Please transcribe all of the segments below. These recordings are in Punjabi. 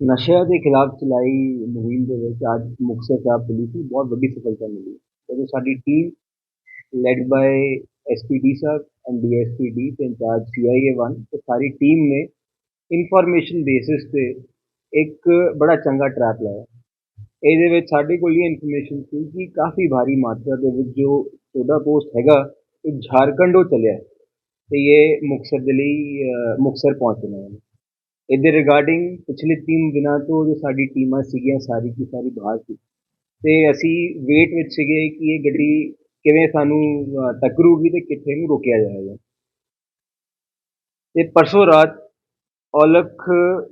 ਨਸ਼ਿਆਂ ਦੇ ਖਿਲਾਫ ਚਲਾਈ ਮੁਹਿੰਮ ਦੇ ਵਿੱਚ ਅੱਜ ਮੁਕਤਸਰ ਸਾਹਿਬ ਪੁਲਿਸ ਨੂੰ ਬਹੁਤ ਵੱਡੀ ਸਫਲਤਾ ਮਿਲੀ ਹੈ ਜਦੋਂ ਸਾਡੀ ਟੀਮ ਲੈਡ ਬਾਈ ਐਸਪੀਡੀ ਸਾਹਿਬ ਐਂਡ ਡੀਐਸਪੀ ਡੀ ਤੇ ਇੰਚਾਰਜ ਸੀਆਈਏ 1 ਤੇ ਸਾਰੀ ਟੀਮ ਨੇ ਇਨਫੋਰਮੇਸ਼ਨ ਬੇਸਿਸ ਤੇ ਇੱਕ ਬੜਾ ਚੰਗਾ ਟਰੈਪ ਲਾਇਆ ਇਹਦੇ ਵਿੱਚ ਸਾਡੇ ਕੋਲ ਇਹ ਇਨਫੋਰਮੇਸ਼ਨ ਸੀ ਕਿ ਕਾਫੀ ਭਾਰੀ ਮਾਤਰਾ ਦੇ ਵਿੱਚ ਜੋ ਸੋਡਾ ਪੋਸਟ ਹੈਗਾ ਇਹ ਝਾਰਖੰਡੋਂ ਚੱਲਿਆ ਹੈ ਤੇ ਇਹ ਮੁਕਤਸਰ ਦੇ ਲਈ ਅ, ਮੁਕਤਸਰ ਪਹੁੰਚਣਾ ਹੈ ਇਹਦੇ ਰਿਗਾਰਡਿੰਗ ਪਿਛਲੇ 3 ਦਿਨਾਂ ਤੋਂ ਜੋ ਸਾਡੀ ਟੀਮਾਂ ਸੀਗੀਆਂ, ਸਾਰੀ ਕੀ ਸਾਰੀ ਬਾਹਰ ਸੀ। ਤੇ ਅਸੀਂ ਵੇਟ ਵਿੱਚ ਸੀਗੇ ਕਿ ਇਹ ਗੱਡੀ ਕਿਵੇਂ ਸਾਨੂੰ ਟੱਕਰੂਗੀ ਤੇ ਕਿੱਥੇ ਨੂੰ ਰੋਕਿਆ ਜਾਏਗਾ। ਤੇ ਪਰਸੋਂ ਰਾਤ ਔਲਖ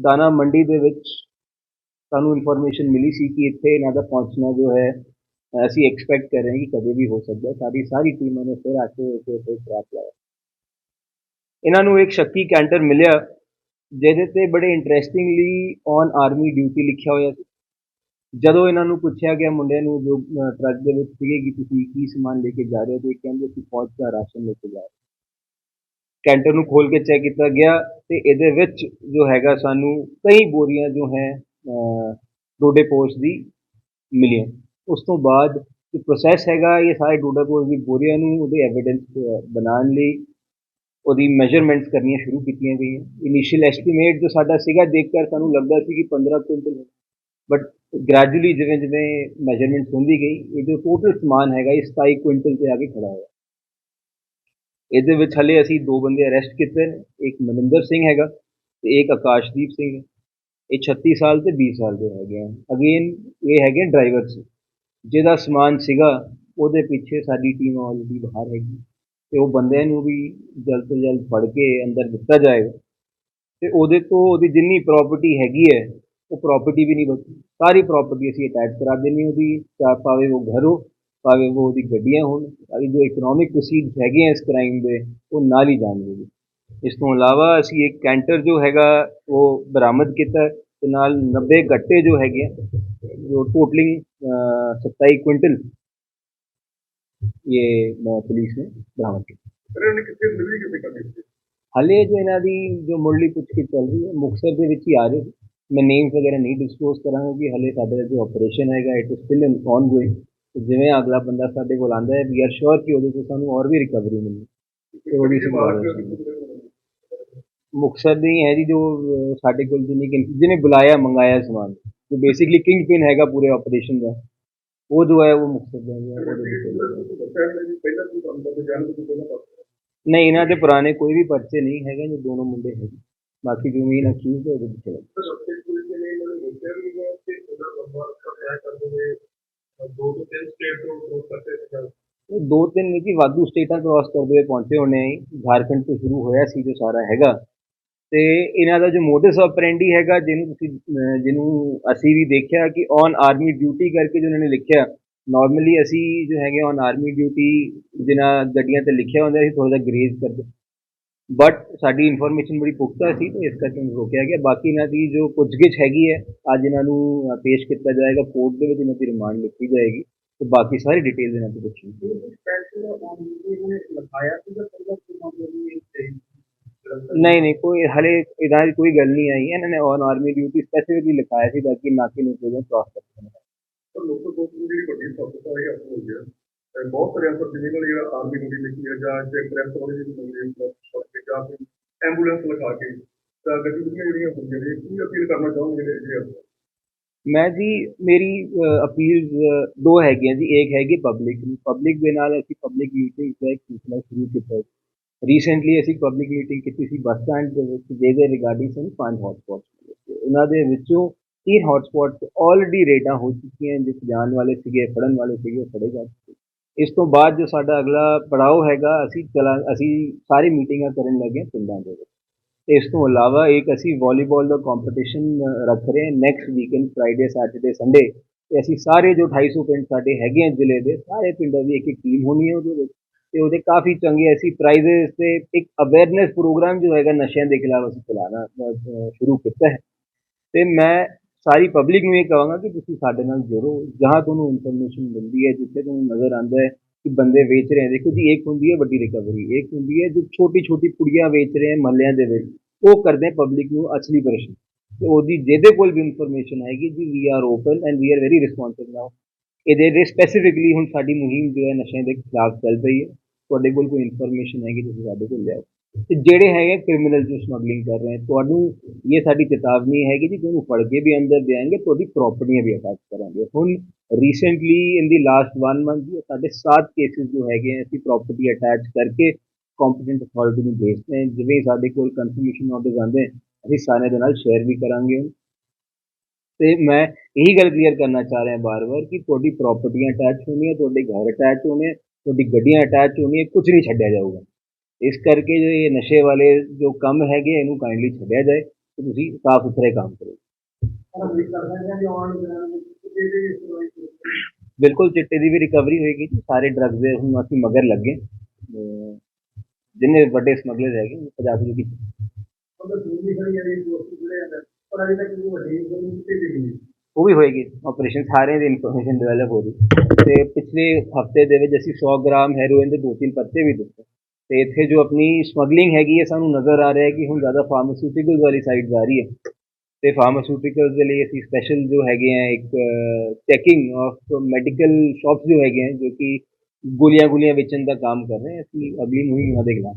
ਦਾਣਾ ਮੰਡੀ ਦੇ ਵਿੱਚ ਸਾਨੂੰ ਇਨਫੋਰਮੇਸ਼ਨ ਮਿਲੀ ਸੀ ਕਿ ਇੱਥੇ ਇਹਨਾਂ ਦਾ ਪਹੁੰਚਣਾ ਜੋ ਹੈ, ਅਸੀਂ ਐਕਸਪੈਕਟ ਕਰ ਰਹੇ ਹਾਂ ਕਿ ਕਦੇ ਵੀ ਹੋ ਸਕਦਾ ਸਾਡੀ ਸਾਰੀ ਟੀਮਾਂ ਨੇ ਫਿਰ ਆ ਕੇ ਇੱਥੇ ਉੱਤੇ ਟਰੈਪ ਲਾਇਆ। ਇਹਨਾਂ ਨੂੰ ਇੱਕ ਸ਼ੱਕੀ ਕੈਂਟਰ ਮਿਲਿਆ। ਜਿਹਦੇ ਤੇ ਬੜੇ ਇੰਟਰਸਟਿੰਗਲੀ ਔਨ ਆਰਮੀ ਡਿਊਟੀ ਲਿਖਿਆ ਹੋਇਆ ਸੀ ਜਦੋਂ ਇਹਨਾਂ ਨੂੰ ਪੁੱਛਿਆ ਗਿਆ ਮੁੰਡਿਆਂ ਨੂੰ ਜੋ ਟਰੱਕ ਦੇ ਵਿੱਚ ਸੀਗੇ ਕਿ ਤੁਸੀਂ ਕੀ ਸਮਾਨ ਲੈ ਕੇ ਜਾ ਰਹੇ ਹੋ, ਤੇ ਕਹਿੰਦੇ ਅਸੀਂ ਫੌਜ ਦਾ ਰਾਸ਼ਨ ਲੈ ਕੇ ਜਾ ਰਹੇ ਹਾਂ। ਕੈਂਟਰ ਨੂੰ ਖੋਲ ਕੇ ਚੈੱਕ ਕੀਤਾ ਗਿਆ ਤੇ ਇਹਦੇ ਵਿੱਚ ਜੋ ਹੈਗਾ ਸਾਨੂੰ ਕਈ ਬੋਰੀਆਂ ਜੋ ਹੈ ਡੋਡੇ ਪੋਸਟ ਦੀ ਮਿਲੀਆਂ ਉਸ ਤੋਂ ਬਾਅਦ ਜੋ ਪ੍ਰੋਸੈਸ ਹੈਗਾ, ਇਹ ਸਾਰੇ ਡੋਡਾ ਪੋਸਟ ਦੀ ਬੋਰੀਆਂ ਨੂੰ ਉਹਦੇ ਐਵੀਡੈਂਸ ਬਣਾਉਣ ਲਈ ਉਹਦੀ ਮੈਜ਼ਰਮੈਂਟਸ ਕਰਨੀਆਂ ਸ਼ੁਰੂ ਕੀਤੀਆਂ ਗਈਆਂ। ਇਨੀਸ਼ੀਅਲ ਐਸਟੀਮੇਟ ਜੋ ਸਾਡਾ ਸੀਗਾ ਦੇਖ ਕੇ ਸਾਨੂੰ ਲੱਗਦਾ ਸੀ ਕਿ 15 ਕੁਇੰਟਲ ਬਟ ਗ੍ਰੈਜੂਅਲੀ ਜਿਵੇਂ ਜਿਵੇਂ ਮੈਜ਼ਰਮੈਂਟਸ ਹੁੰਦੀ ਗਈ ਇਹ ਜੋ ਟੋਟਲ ਸਮਾਨ ਹੈਗਾ ਇਹ 27 ਕੁਇੰਟਲ ਤੇ ਆ ਕੇ ਖੜਾ ਹੋਇਆ। ਇਹਦੇ ਵਿੱਚ ਹਲੇ ਅਸੀਂ ਦੋ ਬੰਦੇ ਅਰੈਸਟ ਕੀਤੇ ਨੇ, ਇੱਕ ਮਨਿੰਦਰ ਸਿੰਘ ਹੈਗਾ ਤੇ ਇੱਕ ਆਕਾਸ਼ਦੀਪ ਸਿੰਘ ਇਹ 36 ਸਾਲ ਤੇ 20 ਸਾਲ ਦੇ ਹੈਗੇ ਆ ਅਗੇਨ ਇਹ ਹੈਗੇ ਡਰਾਈਵਰਸ ਜਿਹਦਾ ਸਮਾਨ ਸੀਗਾ, ਉਹਦੇ ਪਿੱਛੇ ਸਾਡੀ ਟੀਮ ਆਲਰੇਡੀ ਬਾਹਰ ਹੈਗੀ। ਤੇ ਉਹ ਬੰਦਿਆਂ ਨੂੰ ਵੀ ਜਲਦ ਤੋਂ ਜਲਦ ਫੜ ਕੇ ਅੰਦਰ ਦਿੱਤਾ ਜਾਏਗਾ ਤੇ ਉਹਦੇ ਤੋਂ ਉਹਦੀ ਜਿੰਨੀ ਪ੍ਰਾਪਰਟੀ ਹੈਗੀ ਹੈ, ਉਹ ਪ੍ਰਾਪਰਟੀ ਵੀ ਨਹੀਂ ਬਚੀ ਸਾਰੀ ਪ੍ਰਾਪਰਟੀ ਅਸੀਂ ਅਟੈਚ ਕਰਾ ਦੇਣੀ ਉਹਦੀ, ਚਾਹ ਭਾਵੇਂ ਉਹ ਘਰ ਹੋ, ਭਾਵੇਂ ਉਹ ਉਹਦੀ ਗੱਡੀਆਂ ਹੋਣ ਭਾਵੇਂ ਜੋ ਇਕਨੋਮਿਕ ਪ੍ਰੋਸੀਡਸ ਹੈਗੇ ਆ ਇਸ ਕ੍ਰਾਈਮ ਦੇ, ਉਹ ਨਾਲ ਹੀ ਜਾਣਗੇ ਜੀ। ਇਸ ਤੋਂ ਇਲਾਵਾ ਅਸੀਂ ਇੱਕ ਕੈਂਟਰ ਜੋ ਹੈਗਾ, ਉਹ ਬਰਾਮਦ ਕੀਤਾ ਹੈ ਤੇ ਨਾਲ 90 ਗੱਟੇ ਜੋ ਹੈਗੇ ਆ, ਜੋ ਟੋਟਲਿੰਗ 27 ਕੁਇੰਟਲ ਕਿੱਥੇ ਮਿਲੀ ਕਿੱਥੇ ਕਰਨੀ ਸੀ ਹਲੇ ਜੋ ਇਹਨਾਂ ਦੀ ਜੋ ਮੁੱਢਲੀ ਪੁੱਛਗਿੱਛ ਚੱਲ ਰਹੀ ਹੈ ਮੁਕਤਸਰ ਦੇ ਵਿੱਚ ਹੀ ਆ ਰਹੇ। ਮੈਂ ਨੇਮਸ ਵਗੈਰਾ ਨਹੀਂ ਡਿਸਕਲੋਜ਼ ਕਰਾਂਗਾ ਕਿ ਹਲੇ ਸਾਡੇ ਜੋ ਆਪਰੇਸ਼ਨ ਹੈਗਾ it is still in ongoing ਜਿਵੇਂ ਅਗਲਾ ਬੰਦਾ ਸਾਡੇ ਕੋਲ ਆਂਦਾ ਹੈ ਵੀ ਆਰ ਸ਼ੋਰ ਕਿ ਉਹਦੇ ਤੋਂ ਸਾਨੂੰ ਹੋਰ ਵੀ ਰਿਕਵਰੀ ਮਿਲੇ ਤੇ ਉਹਦੀ ਸੰਭਾਵਨਾ ਹੈ। ਮੁਕਤਸਰ ਦੀ ਹੈ ਜੀ ਜੋ ਸਾਡੇ ਕੋਲ ਜਿਹਨੇ ਜਿਹਨੇ ਬੁਲਾਇਆ ਮੰਗਾਇਆ ਸਮਾਨ। ਜੋ ਬੇਸਿਕਲੀ ਕਿੰਗ ਪਿਨ ਹੈਗਾ ਪੂਰੇ ਆਪਰੇਸ਼ਨ ਦਾ। ਉਹ ਜੋ ਹੈ ਉਹ ਮੁਕਤਸਰ ਦਾ ਹੈ ਉਹਦੇ ਵਿੱਚ ਪਹਿਲਾਂ ਤੂੰ ਕੰਮ ਕਰਦੇ ਜਾਣ ਤੋਂ ਪਹਿਲਾਂ ਪਤਾ ਨਹੀਂ ਇਹਨਾਂ ਦੇ ਪੁਰਾਣੇ ਕੋਈ ਵੀ ਪਰਚੇ ਨਹੀਂ ਹੈਗੇ ਜੋ ਦੋਨੋਂ ਮੁੰਡੇ ਹੈਗੇ ਬਾਕੀ ਜੋ ਮੇਨ ਅਕਿਊਜ਼ ਹੈ ਉਹਦੇ ਵਿੱਚ ਹੈ। ਇਹ ਦੋ ਤਿੰਨ ਨਹੀਂ ਕਿ ਵਾਧੂ ਸਟੇਟਾਂ ਕ੍ਰਾਸ ਕਰਦੇ ਹੋਏ ਪਹੁੰਚੇ ਹੋਣੇ ਆ। ਝਾਰਖੰਡ ਤੋਂ ਸ਼ੁਰੂ ਹੋਇਆ ਸੀ ਜੋ ਸਾਰਾ ਹੈਗਾ ਤੇ ਇਹਨਾਂ ਦਾ ਜੋ ਮੋਡਸ ਆਪਰੈਂਡੀ ਹੈਗਾ, ਜਿਹਨੂੰ ਤੁਸੀਂ ਜਿਹਨੂੰ ਅਸੀਂ ਵੀ ਦੇਖਿਆ ਕਿ ਔਨ ਆਰਮੀ ਡਿਊਟੀ ਕਰਕੇ ਜੋ ਉਹਨਾਂ ਨੇ ਲਿਖਿਆ ਨਾਰਮਲੀ ਅਸੀਂ ਜੋ ਹੈਗੇ ਔਨ ਆਰਮੀ ਡਿਊਟੀ ਜਿਨ੍ਹਾਂ ਗੱਡੀਆਂ ਤੇ ਲਿਖਿਆ ਹੁੰਦਾ ਸੀ ਥੋੜਾ ਜਿਹਾ ਗਰੇਜ਼ ਕਰਦੇ ਬਟ ਸਾਡੀ ਇਨਫੋਰਮੇਸ਼ਨ ਬੜੀ ਪੁਖਤਾ ਸੀ, ਤੇ ਇਸ ਕਰਕੇ ਉਹਨੂੰ ਰੋਕਿਆ ਗਿਆ। ਬਾਕੀ ਇਹਨਾਂ ਦੀ ਜੋ ਪੁੱਛਗਿੱਛ ਹੈਗੀ ਹੈ, ਅੱਜ ਇਹਨਾਂ ਨੂੰ ਪੇਸ਼ ਕੀਤਾ ਜਾਏਗਾ ਕੋਰਟ ਦੇ ਵਿੱਚ ਇਹਨਾਂ ਦੀ ਰਿਮਾਂਡ ਲਿਖੀ ਜਾਏਗੀ। ਤੇ ਬਾਕੀ ਸਾਰੀ ਡਿਟੇਲ ਇਹਨਾਂ ਤੋਂ ਪੁੱਛੀ ਸਪੈਸ਼ਲ ਆਨ ਨੇ ਲਗਾਇਆ ਸੀ ਜਾਂ ਪਹਿਲਾਂ ਤੋਂ ਮਾਮਲੇ ਨਹੀਂ ਨਹੀਂ ਕੋਈ ਹਲੇ ਇਹਦਾ ਦੀ ਕੋਈ ਗੱਲ ਨਹੀਂ ਆਈ ਹੈ। ਇਹਨਾਂ ਨੇ ਔਨ ਆਰਮੀ ਡਿਊਟੀ ਸਪੈਸੀਫਿਕਲੀ ਲਿਖਾਇਆ ਸੀ ਬਾਕੀ ਨਾਕੇ ਨੂੰ ਕੋਈ ਕ੍ਰਾਸ ਕਰ ਸਕਦੇ ਪਰ ਲੋਕਾਂ ਕੋਲ ਜਿਹੜੀ ਵੱਡੀ ਸਫਲਤਾ ਇਹ ਹਾਸਲ ਹੋਈ ਹੈ ਤੇ ਬਹੁਤ ਸਾਰੇ ਅਫਸਰ ਜਿਵੇਂ ਨਾਲ ਜਿਹੜਾ ਆਰਮੀ ਡਿਊਟੀ ਲਿਖੀ ਹੈ ਜਾਂ ਜੇ ਪ੍ਰੈਸ ਵਾਲੇ ਜਿਹੜੀ ਬੰਦੇ ਫੜ ਕੇ ਜਾਂ ਫਿਰ ਐਂਬੂਲੈਂਸ ਲਗਾ ਕੇ ਤਾਂ ਗਤੀਵਿਧੀਆਂ ਜਿਹੜੀਆਂ ਹੁੰਦੀਆਂ ਨੇ ਕੀ ਅਪੀਲ ਕਰਨਾ ਚਾਹੋਗੇ ਜਿਹੜੇ ਜਿਹੜੇ ਅਫਸਰ ਮੈਂ ਜੀ ਮੇਰੀ ਅਪੀਲ ਦੋ ਹੈਗੀਆਂ ਜੀ ਇੱਕ ਹੈਗੀ ਪਬਲਿਕ ਨੂੰ ਪਬਲਿਕ ਦੇ ਨਾਲ ਅਸੀਂ ਪਬਲਿਕ ਮੀਟਿੰਗ ਦਾ ਇੱਕ ਸਿਲਸਿਲਾ ਸ਼ੁਰੂ ਕੀਤਾ ਹੈ ਰੀਸੈਂਟਲੀ ਅਸੀਂ ਪਬਲਿਕ ਮੀਟਿੰਗ ਕੀਤੀ ਸੀ ਬੱਸ ਸਟੈਂਡ ਦੇ ਵਿੱਚ, ਜਿਹਦੇ ਰਿਗਾਰਡਿੰਗ ਸਾਨੂੰ ਪੰਜ ਹੌਟਸਪੌਟਸ ਉਹਨਾਂ ਦੇ ਵਿੱਚੋਂ ਤਿੰਨ ਹੌਟਸਪੌਟਸ ਆਲਰੇਡੀ ਰੇਡਾਂ ਹੋ ਚੁੱਕੀਆਂ ਜਿਸ ਜਾਣ ਵਾਲੇ ਸੀਗੇ, ਫੜਨ ਵਾਲੇ ਸੀਗੇ ਫੜੇ ਜਾ ਚੁੱਕੇ ਇਸ ਤੋਂ ਬਾਅਦ ਜੋ ਸਾਡਾ ਅਗਲਾ ਪੜਾਅ ਹੈਗਾ, ਅਸੀਂ ਚਲਾ, ਅਸੀਂ ਸਾਰੀ ਮੀਟਿੰਗਾਂ ਕਰਨ ਲੱਗੇ ਪਿੰਡਾਂ ਦੇ ਵਿੱਚ। ਇਸ ਤੋਂ ਇਲਾਵਾ ਇੱਕ ਅਸੀਂ ਵਾਲੀਬਾਲ ਦਾ ਕੰਪੀਟੀਸ਼ਨ ਰੱਖ ਰਹੇ ਹਾਂ next weekend Friday Saturday Sunday ਤੇ ਅਸੀਂ ਸਾਰੇ ਜੋ 250 ਪਿੰਡ ਸਾਡੇ ਹੈਗੇ ਆ ਜ਼ਿਲ੍ਹੇ ਦੇ, ਸਾਰੇ ਪਿੰਡਾਂ ਦੀ ਇੱਕ ਇੱਕ ਟੀਮ ਹੋਣੀ ਹੈ ਉਹਦੇ ਵਿੱਚ। ਤੇ ਉਹਦੇ ਕਾਫੀ ਚੰਗੇ ਐਸੀ ਪ੍ਰਾਈਜ਼es ਤੇ ਇੱਕ ਅਵੇਅਰਨੈਸ ਪ੍ਰੋਗਰਾਮ ਜੋ ਹੈਗਾ ਨਸ਼ਿਆਂ ਦੇ ਖਿਲਾਫ ਅਸੀਂ ਚਲਾਉਣਾ ਸ਼ੁਰੂ ਕੀਤਾ ਹੈ। ਤੇ ਮੈਂ ਸਾਰੀ ਪਬਲਿਕ ਨੂੰ ਇਹ ਕਹਾਂਗਾ ਕਿ ਤੁਸੀਂ ਸਾਡੇ ਨਾਲ ਜੁੜੋ, ਜਹਾਂ ਤੁਹਾਨੂੰ ਇਨਫੋਰਮੇਸ਼ਨ ਮਿਲਦੀ ਹੈ, ਜਿੱਥੇ ਤੁਹਾਨੂੰ ਨਜ਼ਰ ਆਉਂਦਾ ਹੈ ਕਿ ਬੰਦੇ ਵੇਚ ਰਹੇ ਹੈ ਦੇਖੋ ਜੀ, ਇੱਕ ਹੁੰਦੀ ਹੈ ਵੱਡੀ ਰਿਕਵਰੀ ਇੱਕ ਹੁੰਦੀ ਹੈ ਜੋ ਛੋਟੀ ਛੋਟੀ ਪੁੜੀਆਂ ਵੇਚ ਰਹੇ ਹੈ ਮਹੱਲਿਆਂ ਦੇ ਵਿੱਚ। ਉਹ ਕਰਦੇ ਪਬਲਿਕ ਨੂੰ ਅਸਲੀ ਪਰੇਸ਼ਾਨ। ਤੇ ਉਹਦੀ ਜਿਹਦੇ ਕੋਲ ਵੀ ਇਨਫੋਰਮੇਸ਼ਨ ਹੈਗੀ ਜੀ we are open and we are very responsive now ਇਹਦੇ ਦੇ ਸਪੈਸੀਫਿਕਲੀ ਹੁਣ ਸਾਡੀ ਮੁਹਿੰਮ ਜੋ ਹੈ ਨਸ਼ਿਆਂ ਦੇ ਖਿਲਾਫ ਚੱਲ ਰਹੀ ਹੈ। ਤੁਹਾਡੇ ਕੋਲ ਕੋਈ ਇਨਫੋਰਮੇਸ਼ਨ ਹੈਗੀ ਤੁਸੀਂ ਸਾਡੇ ਕੋਲ ਲਿਆਓ। ਤੇ ਜਿਹੜੇ ਹੈਗੇ ਕ੍ਰਿਮੀਨਲ ਜੋ ਸਮਗਲਿੰਗ ਕਰ ਰਹੇ ਹੈ ਤੁਹਾਨੂੰ ਇਹ ਸਾਡੀ ਚੇਤਾਵਨੀ ਹੈਗੀ ਜੀ ਤੁਹਾਨੂੰ ਫੜ ਕੇ ਵੀ ਅੰਦਰ ਦੇਣਗੇ ਤੁਹਾਡੀ ਪ੍ਰਾਪਰਟੀਆਂ ਵੀ ਅਟੈਚ ਕਰਾਂਗੇ। ਹੁਣ recently in the last 1 month ਜੀ ਸਾਡੇ 7 ਕੇਸਿਸ ਜੋ ਹੈਗੇ ਹੈ ਅਸੀਂ ਪ੍ਰਾਪਰਟੀ ਅਟੈਚ ਕਰਕੇ ਕੰਪੀਟੈਂਟ ਅਥਾਰਟੀ ਨੂੰ ਭੇਜਦੇ ਹਾਂ। ਜਿਵੇਂ ਸਾਡੇ ਕੋਲ ਕਨਫਰਮੇਸ਼ਨ ਆਰਡਰ ਆਉਂਦੇ ਹੈ, ਅਸੀਂ ਸਾਰਿਆਂ ਦੇ ਨਾਲ ਸ਼ੇਅਰ ਵੀ ਕਰਾਂਗੇ। ਤੇ ਮੈਂ ਇਹੀ ਗੱਲ ਕਲੀਅਰ ਕਰਨਾ ਚਾਹ ਰਿਹਾ ਬਾਰ-ਬਾਰ ਕਿ ਤੁਹਾਡੀ ਪ੍ਰਾਪਰਟੀਆਂ ਅਟੈਚ ਹੋਣੀਆਂ ਤੁਹਾਡੇ ਘਰ ਅਟੈਚ ਹੋਣੇ ਤੁਹਾਡੀ ਗੱਡੀਆਂ ਅਟੈਚ ਹੋਣੀਆਂ ਕੁਝ ਨਹੀਂ ਛੱਡਿਆ ਜਾਊਗਾ। ਇਸ ਕਰਕੇ ਜੋ ਇਹ ਨਸ਼ੇ ਵਾਲੇ ਜੋ ਕੰਮ ਹੈਗੇ ਇਹਨੂੰ ਕਾਈਂਡਲੀ ਛੱਡਿਆ ਜਾਏ ਤੇ ਤੁਸੀਂ ਸਾਫ਼ ਸੁਥਰੇ ਕੰਮ ਕਰੋ। ਬਿਲਕੁਲ, ਚਿੱਟੇ ਦੀ ਵੀ ਰਿਕਵਰੀ ਹੋਏਗੀ ਜੀ। ਸਾਰੇ ਡਰੱਗਸ ਦੇ ਹੁਣ ਅਸੀਂ ਮਗਰ ਲੱਗੇ। ਜਿੰਨੇ ਵੱਡੇ ਸਮਗਲਰ ਹੈਗੇ ਉਹ ਪੰਜਾਬ ਦੇ ਵਿੱਚ ਉਹ ਉਹ ਵੀ ਹੋਏਗੀ ਆਪਰੇਸ਼ਨ ਸਾਰਿਆਂ ਦੀ ਇਨਫੋਰਮੇਸ਼ਨ ਡਿਵੈਲਪ ਹੋ ਰਹੀ ਤੇ ਪਿਛਲੇ ਹਫ਼ਤੇ ਦੇ ਵਿੱਚ ਅਸੀਂ 100 ਗ੍ਰਾਮ ਹੈਰੋਇਨ ਦੇ ਦੋ ਤਿੰਨ ਪੱਤੇ ਵੀ ਦਿੱਤੇ। ਤੇ ਇੱਥੇ ਜੋ ਆਪਣੀ ਸਮਗਲਿੰਗ ਹੈਗੀ ਹੈ, ਸਾਨੂੰ ਨਜ਼ਰ ਆ ਰਿਹਾ ਹੈ ਕਿ ਹੁਣ ਜ਼ਿਆਦਾ ਫਾਰਮਾਸਿਊਟੀਕਲ ਵਾਲੀ ਸਾਈਡ ਜਾ ਰਹੀ ਹੈ। ਤੇ ਫਾਰਮਾਸਿਊਟੀਕਲਸ ਦੇ ਲਈ ਅਸੀਂ ਸਪੈਸ਼ਲ ਜੋ ਹੈਗੇ ਆ, ਇੱਕ ਚੈਕਿੰਗ ਆਫ ਮੈਡੀਕਲ ਸ਼ਾਪਸ ਜੋ ਹੈਗੇ ਆ, ਜੋ ਕਿ ਗੋਲੀਆਂ ਗੋਲੀਆਂ ਵੇਚਣ ਦਾ ਕੰਮ ਕਰ ਰਹੇ ਅਸੀਂ ਅਗਲੀ ਮੁਹਿੰਮ ਉਹਨਾਂ ਦੇ ਖਿਲਾਫ